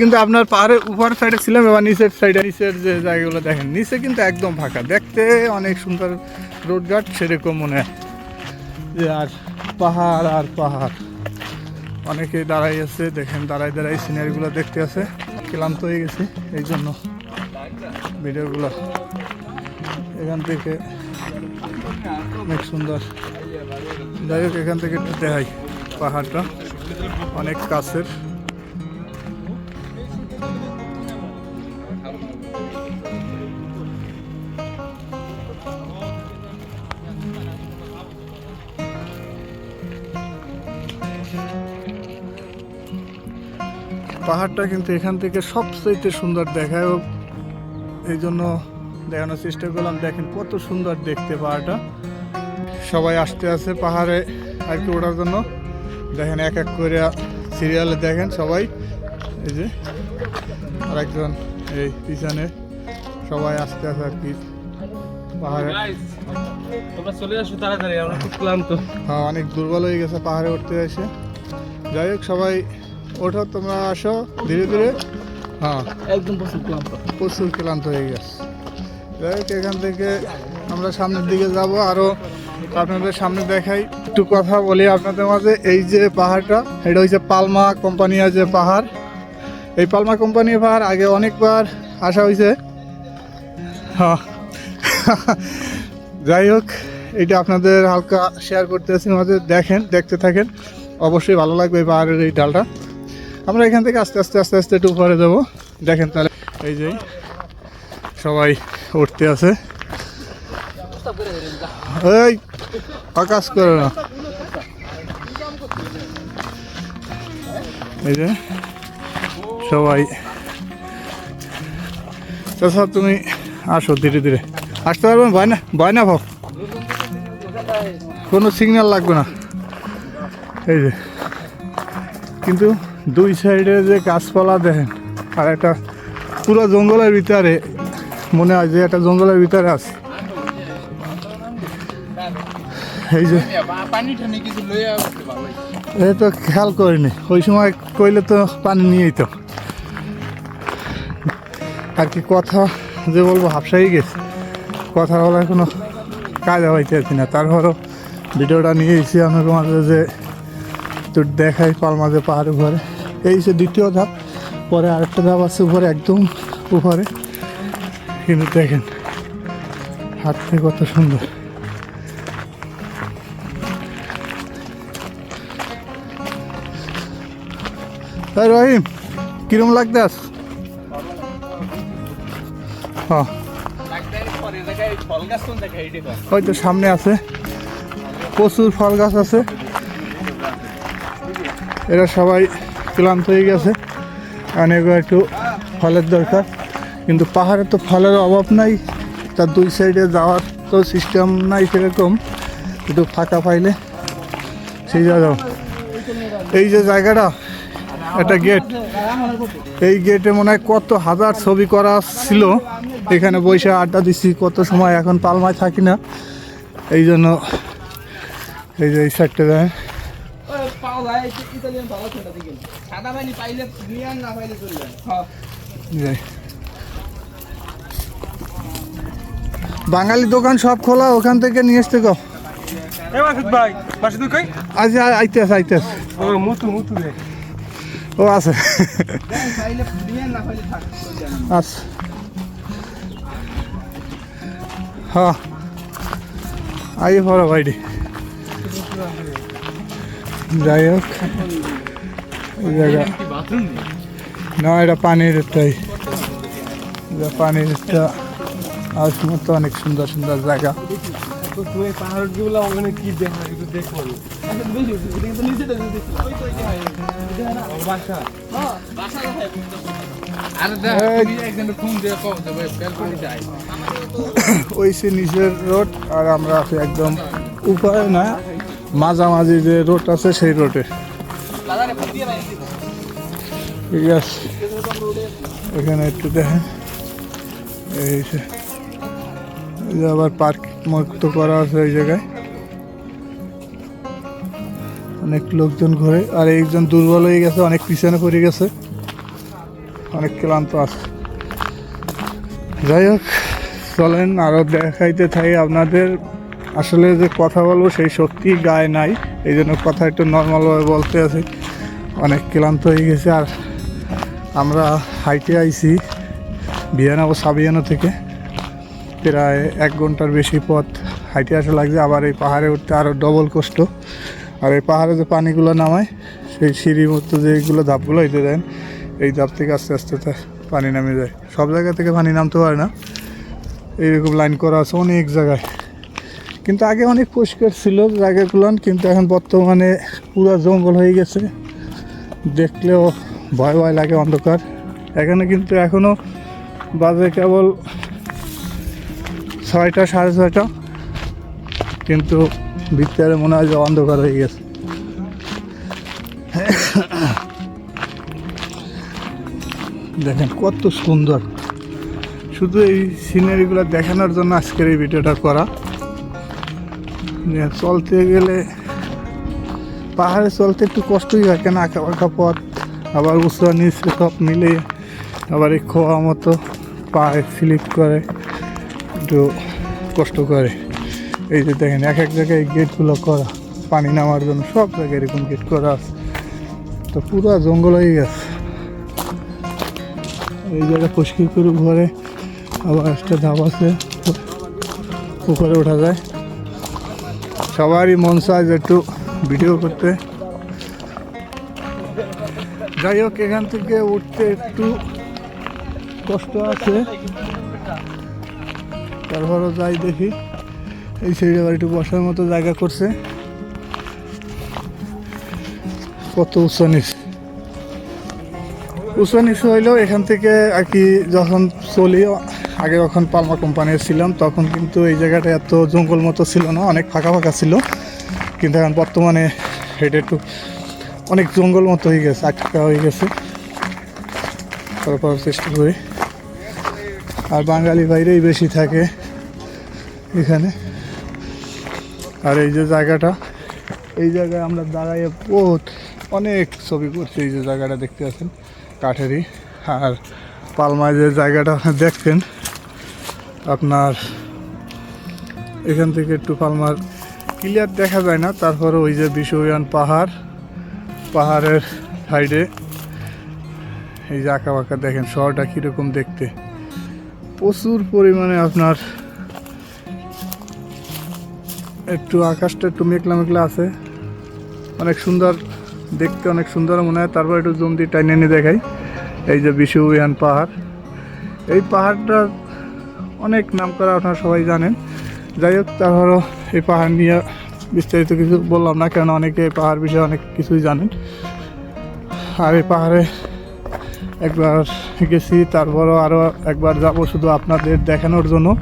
কিন্তু আপনার পাহাড়ের উপর সাইডে ছিলাম, এবার নিচের সাইডে নিচের যে জায়গাগুলো দেখেন, নিচে কিন্তু একদম ফাঁকা। দেখতে অনেক সুন্দর রোডঘাট সেরকম মনে হয় যে আর পাহাড় আর পাহাড়। অনেকে দাঁড়াই আছে, দেখেন দাঁড়াই দাঁড়াই সিনারিগুলো দেখতে আছে। ক্লান্ত হয়ে গেছে, এই জন্য ভিডিওগুলো এখান থেকে অনেক সুন্দর। যাই হোক, এখান থেকে দেখাই পাহাড়টা। অনেক কাছের। পাহাড়টা কিন্তু এখান থেকে সবচেয়ে সুন্দর দেখায় এই জন্য দেখানোর চেষ্টা করলাম দেখেন কত সুন্দর দেখতে পাহাড়টা। সবাই আসতে আছে পাহাড়ে আর কি ওঠার জন্য। দেখেন এক এক করে সিরিয়ালে দেখেন সবাই। এই যে আরেকজন এই পিছনে সবাই আসতে আছে আর কি পাহাড়ে। তোমরা চলে আসো তাড়াতাড়ি আমরা খুব ক্লান্ত। হ্যাঁ অনেক দুর্বল হয়ে গেছে পাহাড়ে উঠতে এসে। যাই হোক সবাই ওঠো তোমরা আসো ধীরে ধীরে। হ্যাঁ। একদম প্রচুর ক্লান্ত। প্রচুর ক্লান্ত হয়ে গেছে। যাই হোক এখান থেকে আমরা সামনের দিকে যাব আরও আপনাদের সামনে দেখাই। একটু কথা বলি আপনাদের মাঝে এই যে পাহাড়টা এটা হচ্ছে পালমা কোম্পানির যে পাহাড়। এই পালমা কোম্পানির পাহাড় আগে অনেকবার আসা হয়েছে। হ্যাঁ। যাই হোক এটা আপনাদের হালকা শেয়ার করতেছি মাঝে দেখেন দেখতে থাকেন। অবশ্যই ভালো লাগবে এই পাহাড়ের এই ডালটা। আমরা এখান থেকে আস্তে আস্তে আস্তে আস্তে একটু উপরে যাব। দেখেন তাহলে, এই যে সবাই উঠতে আছে। এই আকাশ করে না। এই যে সবাই। চাষা তুমি আসো ধীরে ধীরে। আসতে পারবেন ভয় না? ভয় না ভাব? কোনো সিগন্যাল লাগবে না। এই যে। কিন্তু দুই সাইডে যে গাছপালা দেখেন, আর একটা পুরো জঙ্গলের ভিতরে, মনে হয় যে একটা জঙ্গলের ভিতরে আছে। এই যে, এই তো খেয়াল করিনি, ওই সময় কইলে তো পানি নিয়েই তো আর কি কথা যে বলব, হাফসাই গেছে। কথা বলার কোনো কাজ হইতে আছি না। তারপরও ভিডিওটা নিয়ে আপনাদের মাঝে যে তো দেখাই পালমাঝে পাহাড়ে উপরে এই যে দ্বিতীয় ধাপ, পরে আরেকটা ধাপ আছে উপরে, একদম উপরে। কিন্তু দেখেন থেকে কত সুন্দর। রহিম, কিরম লাগতে হ্যাঁ। ফল গাছ কোন দেখা এইটা কর ওই তো সামনে আছে। প্রচুর ফল গাছ আছে। এরা সবাই ক্লান্ত হয়ে গেছে। অনেক একটু ফলের দরকার। কিন্তু পাহাড়ে তো ফলের অভাব নাই। তার দুই সাইডে যাওয়ার তো সিস্টেম নাই সেরকম। একটু ফাঁকা পাইলে। সেই জায়গা এই যে জায়গাটা, একটা গেট এই গেটে মনে হয় কত হাজার ছবি করা ছিল। এখানে বসে আড্ডা দিচ্ছি, কত সময় এখন পালমায় থাকি না। এই জন্য এই যে এই সাইডটা দেয় পাওয়া যায় ইতালিয়ান ভালো ছেলে দিকে সাদা পানি পাইলে নিয়ে আন, না পাইলে চলে যায় হ্যাঁ। বাঙালি দোকান সব খোলা ওখান থেকে নিয়ে আসতে গো ভাই কই? আজ আইতেস আইতেস ও মুতু মুতু রে। ও আছে। আচ্ছা। হ্যাঁ। আই ভাইডি যাই হোক জায়গা। না এটা পানির একটাই এটা পানির একটা আর মতো অনেক সুন্দর সুন্দর জায়গা। তো ওই সে নিচের রোড আর আমরা একদম উপায় না। মাঝামাঝি যে রোড আছে সেই রোডে। ঠিক আছে। এখানে একটু দেখেন। এই যে আবার পার্ক মুক্ত করা আছে ওই জায়গায়। অনেক লোকজন ঘুরে, আর একজন দুর্বল হয়ে গেছে, অনেক পিছনে পড়ে গেছে। অনেক ক্লান্ত আছে। যাই হোক, চলেন আরও দেখাইতে থাকি আপনাদের। আসলে যে কথা বলব সেই শক্তি গায়ে নাই, এই জন্য কথা একটু নর্মালভাবে বলতে আছি। অনেক ক্লান্ত হয়ে গেছে আর আমরা হাইটে আইছি বিয়ানাবো সাবিয়ানো থেকে। প্রায় এক ঘণ্টার বেশি পথ হাইটে আসা লাগছে, আবার এই পাহাড়ে উঠতে আরও ডবল কষ্ট। আর এই পাহাড়ে যে পানিগুলো নামায়, সেই সিঁড়ির মতো যেগুলো ধাপগুলো হইতে দেন এই ধাপ থেকে আস্তে আস্তে পানি নামে যায় সব জায়গা থেকে পানি নামতে পারে না। এইরকম লাইন করা আছে অনেক জায়গায়। কিন্তু আগে অনেক পরিষ্কার ছিল জায়গাগুলো কিন্তু এখন বর্তমানে পুরো জঙ্গল হয়ে গেছে। দেখলেও ভয় ভয় লাগে অন্ধকার। এখানে কিন্তু এখনও বাজে কেবল ছয়টা, সাড়ে ছয়টা, কিন্তু ভিতরে মনে হয় যে অন্ধকার হয়ে গেছে। দেখেন কত সুন্দর। শুধু এই সিনারিগুলো দেখানোর জন্য আজকের এই ভিডিওটা করা। চলতে গেলে পাহাড়ে চলতে একটু কষ্টই হয় কেন আঁকা বাঁকা পথ, আবার উঁচু নিচে সব মিলে আবার এই খোয়া মতো পায়ে স্লিপ করে, একটু কষ্ট করে। এই যে দেখেন, এক এক জায়গায় গেটগুলো করা, পানি নামার জন্য সব জায়গায় এরকম গেট করা আছে। তো পুরো জঙ্গল হয়ে গেছে। এই জায়গায় পরিষ্কার করে ঘরে আবার একটা ধাপ আছে, উপরে ওঠা যায়। সবারই মন একটু ভিডিও করতে। যাই হোক, এখান থেকে উঠতে একটু কষ্ট আছে। তারপরও যাই দেখি। এই সাইডে আবার একটু বসার মতো জায়গা করছে। কত উঁচু নিচু হইলেও এখান থেকে আর কি যখন চলি আগে যখন পালমা কোম্পানির ছিলাম, তখন কিন্তু এই জায়গাটা এত জঙ্গল মতো ছিল না, অনেক ফাঁকা ফাঁকা ছিল। কিন্তু এখন বর্তমানে এটা একটু অনেক জঙ্গল মতো হয়ে গেছে, আটকা হয়ে গেছে। তারপর চেষ্টা করি। আর বাঙালি বাইরেই বেশি থাকে এখানে। আর এই যে জায়গাটা, এই জায়গায় আমরা দাঁড়াইয়ে বহুত অনেক ছবি করছি, এই যে জায়গাটা দেখতে আছেন, কাঠেরই। আর পালমায় যে জায়গাটা দেখছেন আপনার এখান থেকে একটু পালমার ক্লিয়ার দেখা যায় না, তারপরে ওই যে বিশ্বয়ান পাহাড়, পাহাড়ের সাইডে। এই যে আঁকা বাঁকা দেখেন, শহরটা কীরকম দেখতে। প্রচুর পরিমাণে আপনার একটু আকাশটা একটু মেঘলা মেঘলা আছে। অনেক সুন্দর, দেখতে অনেক সুন্দর মনে হয়। তারপর একটু জম দিয়ে টাইনে এনে দেখাই। এই যে বিশুয়ান পাহাড়। এই পাহাড়টা অনেক নাম করা আপনারা সবাই জানেন। যাই হোক, তারপরও এই পাহাড় নিয়ে বিস্তারিত কিছু বললাম না কেন অনেকে পাহাড় বিষয়ে অনেক কিছুই জানেন। আর এই পাহাড়ে একবার গেছি, তারপরও আরও একবার যাব শুধু আপনাদের দেখানোর জন্য।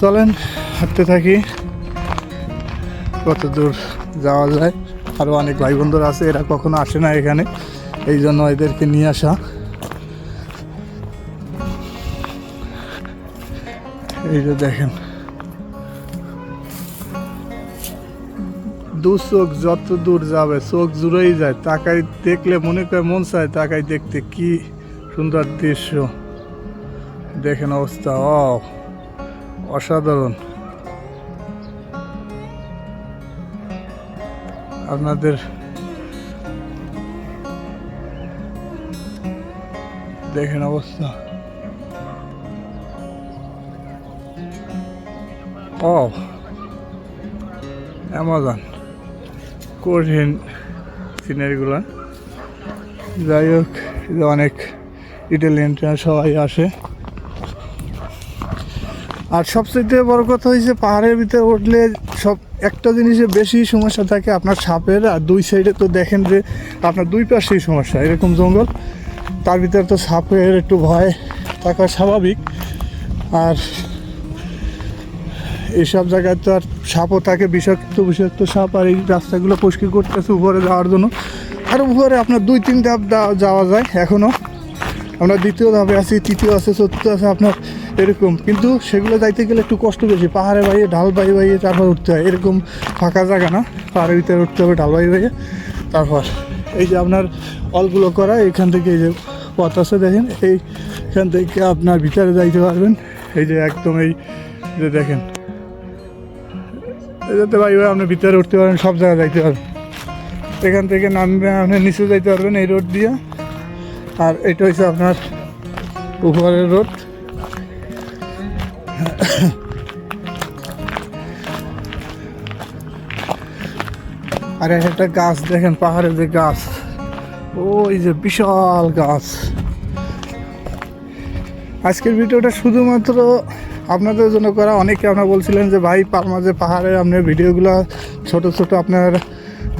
চলেন, হাঁটতে থাকি। কত দূর যাওয়া যায়? আরও অনেক ভাই বন্ধুরা আছে, এরা কখনো আসে না এখানে। এই জন্য এদেরকে নিয়ে আসা। এই যে দেখেন। দু চোখ যত দূর যাবে, চোখ জুড়েই যায়। তাকাই দেখলে মনে করে মন চায় তাকাই দেখতে কি সুন্দর দৃশ্য। দেখেন অবস্থা ও অসাধারণ। আপনাদের দেখেন অবস্থা। ও অ্যামাজন কঠিন সিনারিগুলো। যাই হোক অনেক ইটালিয়ানরা সবাই আসে। আর সবচেয়ে বড় কথা হয়েছে পাহাড়ের ভিতরে উঠলে সব একটা জিনিসে বেশি সমস্যা থাকে আপনার সাপের, আর দুই সাইডে তো দেখেন যে আপনার দুই পাশেই সমস্যা, এরকম জঙ্গল। তার ভিতরে তো সাপের একটু ভয় থাকা স্বাভাবিক। আর এইসব জায়গায় তো আর সাপও থাকে, বিষাক্ত বিষাক্ত সাপ আর এই রাস্তাগুলো পরিষ্কার করতেছে উপরে যাওয়ার জন্য। আর উপরে আপনার দুই, তিন ধাপ যাওয়া যায় এখনও আমরা দ্বিতীয় ধাপে আছি, তৃতীয় আছে, চতুর্থ আছে, আপনার এরকম। কিন্তু সেগুলো যাইতে গেলে একটু কষ্ট বেশি। পাহাড়ে বাইয়ে, ঢাল বাই বাইয়ে তারপর উঠতে হয়। এরকম ফাঁকা জায়গা না। পাহাড়ের ভিতরে উঠতে হবে, ঢাল বাই বাইয়ে। তারপর এই যে আপনার অলগুলো করা, এখান থেকে এই যে পথ আছে দেখেন। এইখান থেকে আপনার ভিতরে যাইতে পারবেন। এই যে একদম এই যে দেখেন। যাতে আপনি ভিতরে উঠতে পারেন সব জায়গায় যাইতে পারবেন। এখান থেকে নামবে আপনি নিচে যাইতে পারবেন এই রোড দিয়ে। আর এটা হচ্ছে আপনার উপরের রোড। আর একটা গাছ দেখেন, পাহাড়ের যে গাছ, ওই যে বিশাল গাছ। আজকের ভিডিওটা শুধুমাত্র আপনাদের জন্য করা, অনেকে আপনারা বলছিলেন যে, ভাই পার মাঝে পাহাড়ে আপনার ভিডিওগুলো, ছোট ছোট আপনার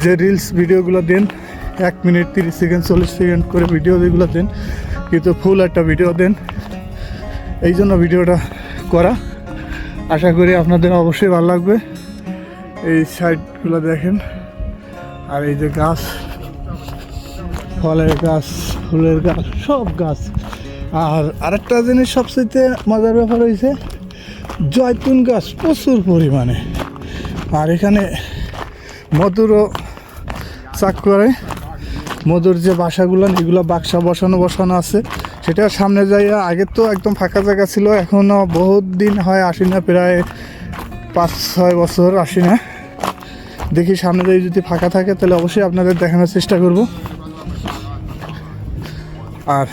যে রিলস ভিডিওগুলো দেন, এক মিনিট, তিরিশ সেকেন্ড, চল্লিশ সেকেন্ড করে ভিডিও যেগুলো দেন, কিন্তু ফুল একটা ভিডিও দেন। এই জন্য ভিডিওটা করা। আশা করি আপনাদের অবশ্যই ভালো লাগবে। এই সাইডগুলো দেখেন। আর এই যে গাছ, ফলের গাছ, ফুলের গাছ, সব গাছ। আর আরেকটা জিনিস সবচেয়ে মজার ব্যাপার হয়েছে জয়তুন গাছ প্রচুর পরিমাণে। আর এখানে মধুরও চাক করে। মধুর যে বাসাগুলো, এগুলো বাক্সা বসানো বসানো আছে। সেটা সামনে যাইয়া, আগে তো একদম ফাঁকা জায়গা ছিল এখনও বহুত দিন হয় আসি না, প্রায় পাঁচ, ছয় বছর আসি না। দেখি সামনে দিয়ে যদি ফাঁকা থাকে, তাহলে অবশ্যই আপনাদের দেখানোর চেষ্টা করব। আর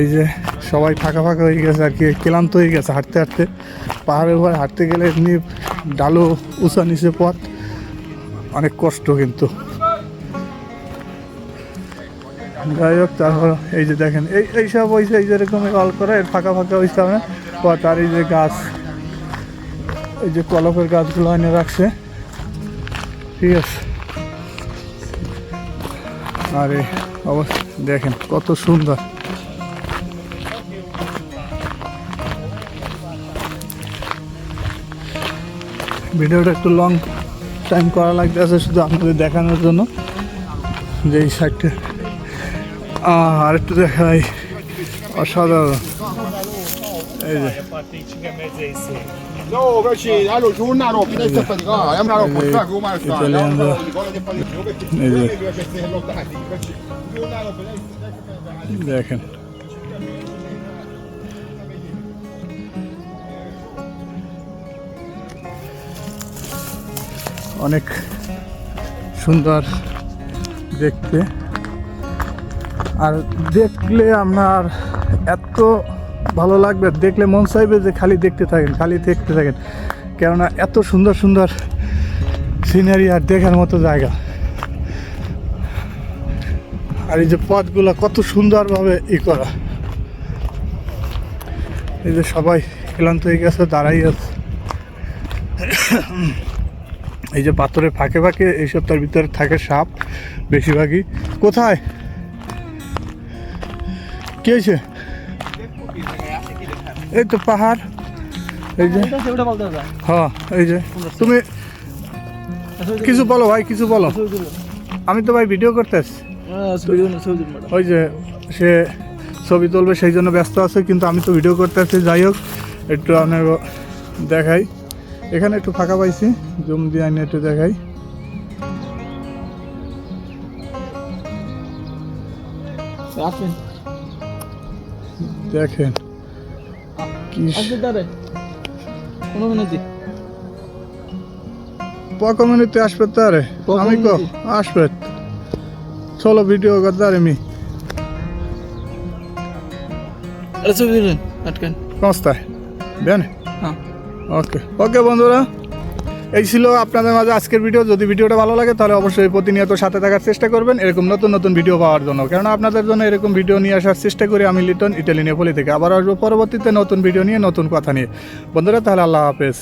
এই যে সবাই ফাঁকা ফাঁকা হয়ে গেছে আর কি, ক্লান্ত হয়ে গেছে হাঁটতে হাঁটতে। পাহাড়ের উপর হাঁটতে গেলে এমনি ডালো উঁচা নিচে পথ। অনেক কষ্ট কিন্তু। যাই হোক, তারপর এই যে দেখেন, এই এইসব হয়েছে এই যেরকম অল করে, এর ফাঁকা ফাঁকা হয়েছে মানে পথ। আর এই যে গাছ, এই যে কলপের গাছগুলো এনে রাখছে। ঠিক আছে। আরে অবশ্য দেখেন কত সুন্দর। ভিডিওটা একটু লং টাইম করা লাগতেছে শুধু আপনাদের দেখানোর জন্য যে এই সাইডটা আর একটু দেখাই। অসাধারণ। এই যে। No, অনেক সুন্দর দেখতে। আর দেখলে আপনার এত ভালো লাগবে, দেখলে মন চাইবে যে খালি দেখতে থাকেন, খালি দেখতে থাকেন। কেননা এত সুন্দর সুন্দর সিনারি আর দেখার মতো জায়গা। আর এই যে পথগুলো কত সুন্দরভাবে ই করা। এই যে সবাই ক্লান্ত হয়ে গেছে, দাঁড়াই আছে। এই যে পাথরের ফাঁকে ফাঁকে এইসব তার ভিতরে থাকে সাপ বেশিরভাগই। কোথায়? কি হয়েছে? এই তো পাহাড়। এই যে। হ্যাঁ এই যে। তুমি কিছু বলো ভাই, কিছু বলো। আমি তো ভাই ভিডিও করতে আসছি। ওই যে সে ছবি তুলবে, সেই জন্য ব্যস্ত আছে, কিন্তু আমি তো ভিডিও করতে আসছি। যাই হোক, একটু আপনার দেখাই। এখানে একটু ফাঁকা পাইছি জুম দিয়ে আইনে একটু দেখাই। দেখেন পকমিনিতে আসবে তারে। আমি কো আসবে। চলো ভিডিও আটকেন। কস্তায় বেন হ্যাঁ। ওকে ওকে বন্ধুরা, এই ছিল আপনাদের মাঝে আজকের ভিডিও যদি ভিডিওটা ভালো লাগে, তাহলে অবশ্যই প্রতিনিয়ত সাথে থাকার চেষ্টা করবেন। এরকম নতুন নতুন ভিডিও পাওয়ার জন্য। কেননা আপনাদের জন্য এরকম ভিডিও নিয়ে আসার চেষ্টা করি আমি লিটন ইটালি নেপলি থেকে। আবার আসব পরবর্তীতে নতুন ভিডিও নিয়ে, নতুন কথা নিয়ে। বন্ধুরা, তাহলে আল্লাহ হাফেজ।